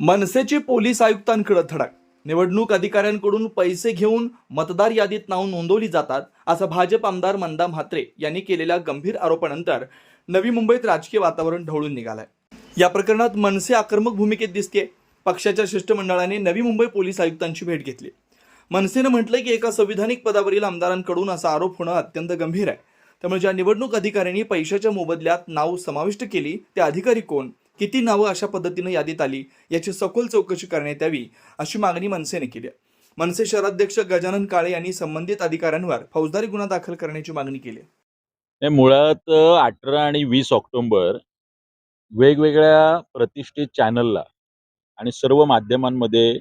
मनसेचे पोलीस आयुक्तांकडे धडक. निवडणूक अधिकाऱ्यांकडून पैसे घेऊन मतदार यादीत नाव नोंदवली जातात असं भाजप आमदार मंदा म्हात्रे यांनी केलेल्या गंभीर आरोपानंतर नवी मुंबईत राजकीय वातावरण ढवळून निघालंय. या प्रकरणात मनसे आक्रमक भूमिकेत दिसते पक्षाच्या शिष्टमंडळाने नवी मुंबई पोलीस आयुक्तांची भेट घेतली. मनसेनं म्हटलंय की एका संविधानिक पदावरील आमदारांकडून असा आरोप होणं अत्यंत गंभीर आहे. त्यामुळे ज्या निवडणूक अधिकाऱ्यांनी पैशाच्या मोबदल्यात नाव समाविष्ट केली ते अधिकारी कोण? किती नावं अशा पद्धतीनं यादीत आली याची सखोल चौकशी करण्यात यावी अशी मागणी मनसेने केली आहे. मनसे शहराध्यक्ष गजानन काळे यांनी संबंधित अधिकाऱ्यांवर फौजदारी गुन्हा दाखल करण्याची मागणी केली मुळात अठरा आणि वीस ऑक्टोबर वेगवेगळ्या प्रतिष्ठित चॅनलला आणि सर्व माध्यमांमध्ये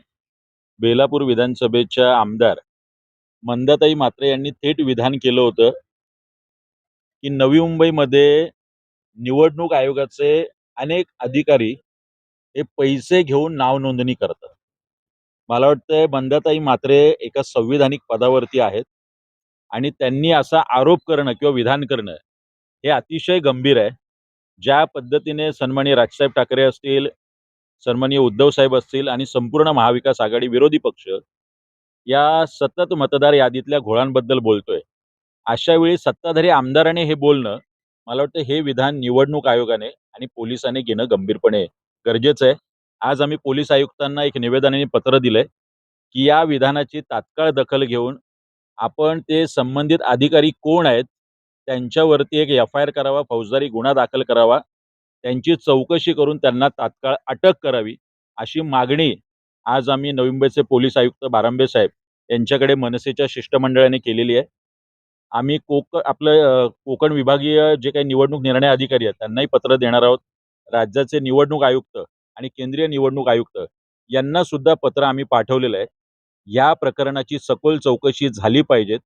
बेलापूर विधानसभेच्या आमदार मंदाताई मात्रे यांनी थेट विधान केलं होतं की नवी मुंबईमध्ये निवडणूक आयोगाचे अनेक अधिकारी हे पैसे घेऊन नाव नोंदणी करतात. मला वाटतंय बंदाताई मात्रे एका संविधानिक पदावरती आहेत आणि त्यांनी असा आरोप करणं किंवा विधान करणं हे अतिशय गंभीर आहे. ज्या पद्धतीने सन्माननीय राजसाहेब ठाकरे असतील सन्माननीय उद्धव साहेब असतील आणि संपूर्ण महाविकास आघाडी विरोधी पक्ष या सतत मतदार यादीतल्या घोळांबद्दल बोलतोय. अशा वेळी सत्ताधारी आमदाराने हे बोलणं मला वाटतं हे विधान निवडणूक आयोगाने आणि पोलिसांनी घेणं गंभीरपणे गरजेचं आहे. आज आम्ही पोलीस आयुक्तांना एक निवेदनाने पत्र दिलंय की या विधानाची तात्काळ दखल घेऊन आपण ते संबंधित अधिकारी कोण आहेत त्यांच्यावरती एक एफ आय आर करावा फौजदारी गुन्हा दाखल करावा त्यांची चौकशी करून त्यांना तात्काळ अटक करावी अशी मागणी आज आम्ही नवी मुंबईचे पोलीस आयुक्त बारांबे साहेब यांच्याकडे मनसेच्या शिष्टमंडळाने केलेली आहे. आम्ही कोक आपलं कोकण विभागीय जे काही निवडणूक निर्णय अधिकारी आहेत त्यांनाही पत्र देणार आहोत. राज्याचे निवडणूक आयुक्त आणि केंद्रीय निवडणूक आयुक्त यांना सुद्धा पत्र आम्ही पाठवलेलं आहे. या प्रकरणाची सखोल चौकशी झाली पाहिजेत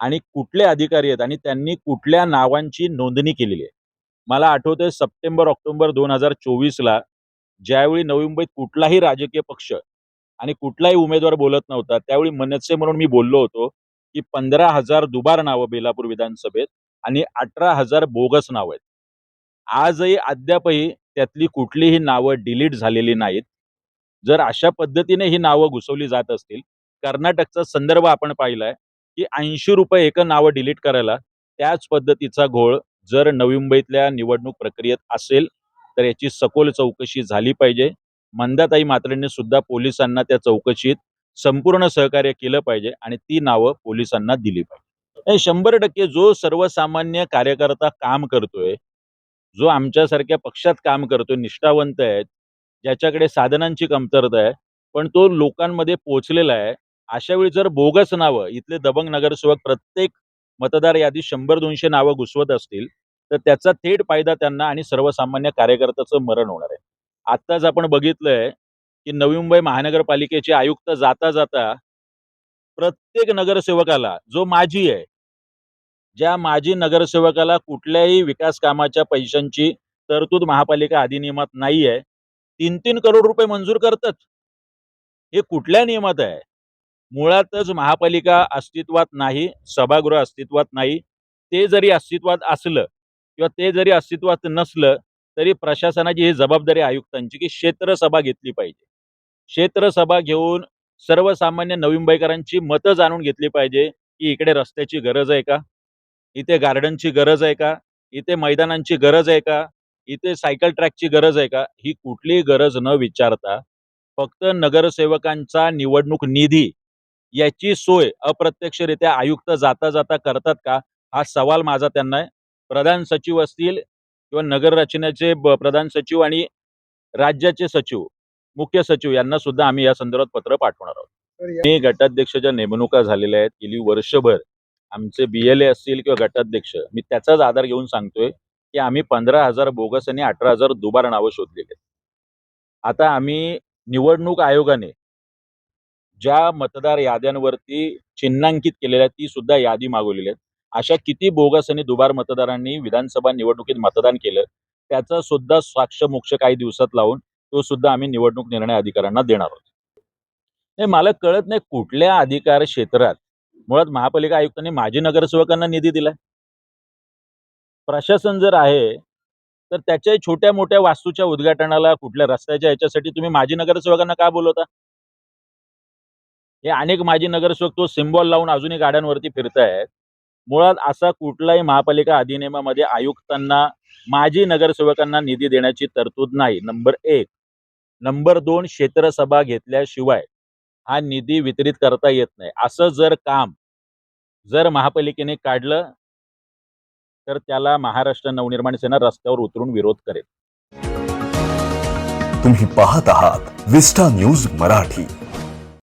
आणि कुठले अधिकारी आहेत आणि त्यांनी कुठल्या नावांची नोंदणी केलेली आहे. मला आठवतंय सप्टेंबर ऑक्टोबर दोन हजार चोवीसला ज्यावेळी नवी मुंबईत कुठलाही राजकीय पक्ष आणि कुठलाही उमेदवार बोलत नव्हता त्यावेळी मनसे म्हणून मी बोललो होतो. की पंधरा हजार दुबार नावं बेलापूर विधानसभेत आणि अठरा हजार बोगस नावं आहेत. आजही अद्यापही त्यातली कुठलीही नावं डिलीट झालेली नाहीत. जर अशा पद्धतीने ही नावं घुसवली जात असतील कर्नाटकचा संदर्भ आपण पाहिलाय की ऐंशी रुपये एक नावं डिलीट करायला त्याच पद्धतीचा घोळ जर नवी मुंबईतल्या निवडणूक प्रक्रियेत असेल तर याची सखोल चौकशी झाली पाहिजे. मंदाताई मात्रेंनी सुद्धा पोलिसांना त्या चौकशीत संपूर्ण सहकार्य केलं पाहिजे आणि ती नावं पोलिसांना दिली पाहिजे. शंभर टक्के जो सर्वसामान्य कार्यकर्ता काम करतोय जो आमच्यासारख्या पक्षात काम करतोय निष्ठावंत आहेत ज्याच्याकडे साधनांची कमतरता आहे पण तो लोकांमध्ये पोहोचलेला आहे अशा वेळी जर बोगस नावं इथले दबंग नगरसेवक प्रत्येक मतदार यादी शंभर दोनशे नावं घुसवत असतील तर त्याचा थेट फायदा त्यांना आणि सर्वसामान्य कार्यकर्त्याचं मरण होणार आहे. आत्ताच आपण बघितलंय की नवी मुंबई महानगरपालिकेचे आयुक्त जाता जाता प्रत्येक नगरसेवकाला जो माजी आहे ज्या माजी नगरसेवकाला कुठल्याही विकास कामाच्या पैशांची तरतूद महापालिका अधिनियमात नाही आहे तीन तीन करोड रुपये मंजूर करतात. हे कुठल्या नियमात आहे? मुळातच महापालिका अस्तित्वात नाही सभागृह अस्तित्वात नाही. ते जरी अस्तित्वात असलं किंवा ते जरी अस्तित्वात नसलं तरी प्रशासनाची ही जबाबदारी आयुक्तांची की क्षेत्र सभा घेतली पाहिजे. क्षेत्रसभा घेऊन सर्वसामान्य नवी मुंबईकरांची मतं जाणून घेतली पाहिजे की इकडे रस्त्याची गरज आहे का? इथे गार्डनची गरज आहे का? इथे मैदानांची गरज आहे का? इथे सायकल ट्रॅकची गरज आहे का? ही कुठलीही गरज न विचारता फक्त नगरसेवकांचा निवडणूक निधी याची सोय अप्रत्यक्षरित्या आयुक्त जाता जाता करतात का? हा सवाल माझा त्यांना आहे. प्रधान सचिव असतील किंवा नगर रचनेचे प्रधान सचिव आणि राज्याचे सचिव मुख्य सचिव यांना सुद्धा आम्ही या संदर्भात पत्र पाठवणार आहोत. मी गटाध्यक्षाच्या नेमणुका झालेल्या आहेत गेली वर्षभर आमचे बी एल ए असतील किंवा गटाध्यक्ष मी त्याचाच आधार घेऊन सांगतोय की आम्ही पंधरा हजार बोगस आणि अठरा हजार दुबार नावं शोधलेली आहेत. आता आम्ही निवडणूक आयोगाने ज्या मतदार याद्यांवरती चिन्हांकित केलेल्या आहेत ती सुद्धा यादी मागवलेली आहे अशा किती बोगस आणि दुबार मतदारांनी विधानसभा निवडणुकीत मतदान केलं त्याचा सुद्धा साक्ष मोक्ष काही दिवसात लावून तो सुद्धा आम्ही निवडणूक निर्णय अधिकाऱ्यांना देणार आहोत हे मला कळत नाही कुठल्या अधिकार क्षेत्रात मुळात महापालिका आयुक्तांनी माजी नगरसेवकांना निधी दिलाय. प्रशासन जर आहे तर त्याच्या छोट्या मोठ्या वास्तूच्या उद्घाटनाला कुठल्या रस्त्याच्या याच्यासाठी तुम्ही माजी नगरसेवकांना का बोलवता? हे अनेक माजी नगरसेवक तो सिम्बॉल लावून अजूनही गाड्यांवरती फिरतायत. मुळात असा कुठलाही महापालिका अधिनियमामध्ये आयुक्तांना माजी नगरसेवकांना निधी देण्याची तरतूद नाही. नंबर एक. नंबर दोन क्षेत्रसभा घेतल्याशिवाय हा निधी वितरित करता येत नाही. असं जर काम जर महापालिकेने काढलं तर त्याला महाराष्ट्र नवनिर्माण सेना रस्त्यावर उतरून विरोध करेल. तुम्ही पाहत आहात विस्टा न्यूज मराठी.